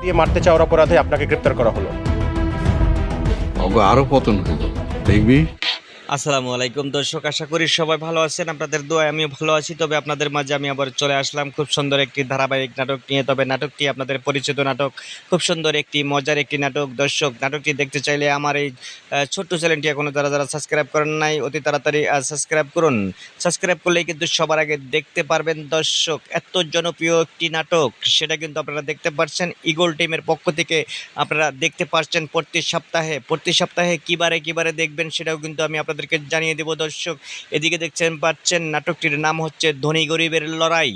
দিয়ে মারতে চাওয়ার অপরাধে আপনাকে গ্রেপ্তার করা হলো। অগো আরও পতন হলো। দেখবি? আসসালামু আলাইকুম দর্শক, আশা করি সবাই ভালো আছেন। আপনাদের দোয়ায় আমিও ভালো আছি, তবে আপনাদের মাঝে আমি আবার চলে আসলাম খুব সুন্দর একটি ধারাবাহিক নাটক নিয়ে। তবে নাটকটি আপনাদের পরিচিত নাটক, খুব সুন্দর একটি, মজার একটি নাটক। দর্শক, নাটকটি দেখতে চাইলে আমার এই ছোট্ট চ্যানেলটি এখনও যারা যারা সাবস্ক্রাইব করেন নাই, অতি তাড়াতাড়ি সাবস্ক্রাইব করুন। সাবস্ক্রাইব করলেই কিন্তু সবার আগে দেখতে পারবেন দর্শক, এত জনপ্রিয় একটি নাটক। সেটা কিন্তু আপনারা দেখতে পাচ্ছেন ইগল টিমের পক্ষ থেকে আপনারা দেখতে পাচ্ছেন প্রতি সপ্তাহে। প্রতি সপ্তাহে কিবারে কিবারে দেখবেন সেটাও কিন্তু আমি আপনাদেরকে জানিয়ে দেব, দর্শক। এদিকে দেখছেন, পাচ্ছেন নাটকটির নাম হচ্ছে ধনী গরিবের লড়াই।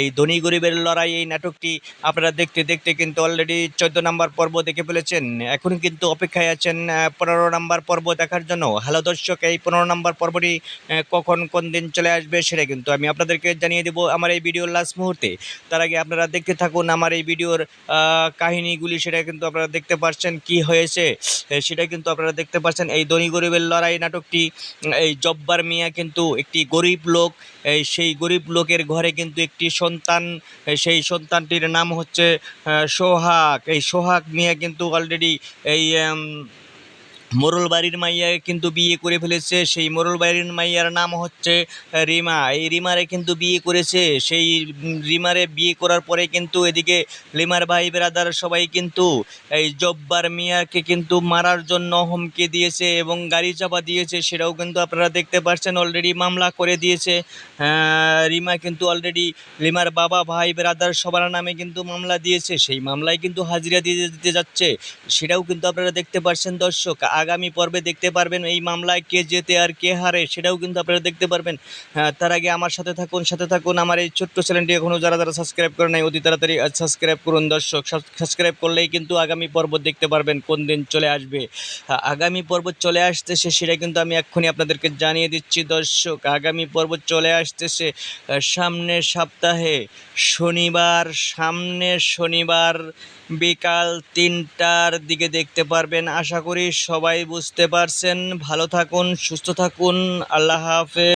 এই ধনী গরিবের লড়াই, এই নাটকটি আপনারা দেখতে দেখতে কিন্তু অলরেডি চোদ্দ নম্বর পর্ব দেখে ফেলেছেন। এখন কিন্তু অপেক্ষায় আছেন পনেরো নম্বর পর্ব দেখার জন্য। হ্যালো, দর্শক, এই পনেরো নম্বর পর্বটি কখন, কোন দিন চলে আসবে সেটা কিন্তু আমি আপনাদেরকে জানিয়ে দেব আমার এই ভিডিওর লাস্ট মুহূর্তে। তার আগে আপনারা দেখতে থাকুন আমার এই ভিডিওর কাহিনীগুলি, সেটা কিন্তু আপনারা দেখতে পাচ্ছেন কি হয়েছে। সেটা কিন্তু আপনারা দেখতে পাচ্ছেন এই ধনী গরিবের লড়াই নাটকটি এই জব্বার মিয়া কিন্তু একটি গরিব লোক, এই সেই গরিব লোকের ঘরে কিন্তু একটি সন্তান সেই সন্তানটির নাম হচ্ছে সোহাগ। এই সোহাগ মিয়া কিন্তু অলরেডি এই মোরল বাড়ির মাইয়া কিন্তু বিয়ে করে ফেলেছে। সেই মোরল বাড়ির মাইয়ার নাম হচ্ছে রিমা। এই রিমারে কিন্তু বিয়ে করেছে। সেই রিমারে বিয়ে করার পরে কিন্তু এদিকে লিমার ভাই ব্রাদার সবাই কিন্তু এই জব্বার মিয়াকে কিন্তু মারার জন্য হুমকি দিয়েছে এবং গাড়ি চাপা দিয়েছে। সেটাও কিন্তু আপনারা দেখতে পাচ্ছেন অলরেডি মামলা করে দিয়েছে। রিমা কিন্তু অলরেডি লিমার বাবা, ভাই, ব্রাদার সবার নামে কিন্তু মামলা দিয়েছে। সেই মামলায় কিন্তু হাজিরা দিয়ে দিতে যাচ্ছে। সেটাও কিন্তু আপনারা দেখতে পাচ্ছেন দর্শক। আগামী পর্বে দেখতে পারবেন এই মামলায় কে জেতে আর কে হারে সেটাও কিন্তু আপনারা দেখতে পারবেন। হ্যাঁ, তার আগে আমার সাথে থাকুন সাথে থাকুন আমার এই ছোট্ট চ্যানেলটি এখনও যারা যারা সাবস্ক্রাইব করে নাই অতি তাড়াতাড়ি সাবস্ক্রাইব করুন দর্শক। সাবস্ক্রাইব করলেই কিন্তু আগামী পর্ব দেখতে পারবেন কোন দিন চলে আসবে। আগামী পর্ব চলে আসতেছে সেটা কিন্তু আমি এক্ষুনি আপনাদেরকে জানিয়ে দিচ্ছি দর্শক। আগামী পর্ব চলে আসতেছে সামনের সপ্তাহে শনিবার সামনের শনিবার বিকাল তিনটার দিকে দেখতে পারবেন। আশা করি সবাই বুঝতে পারছেন। ভালো থাকুন, সুস্থ থাকুন। আল্লাহ হাফেজ।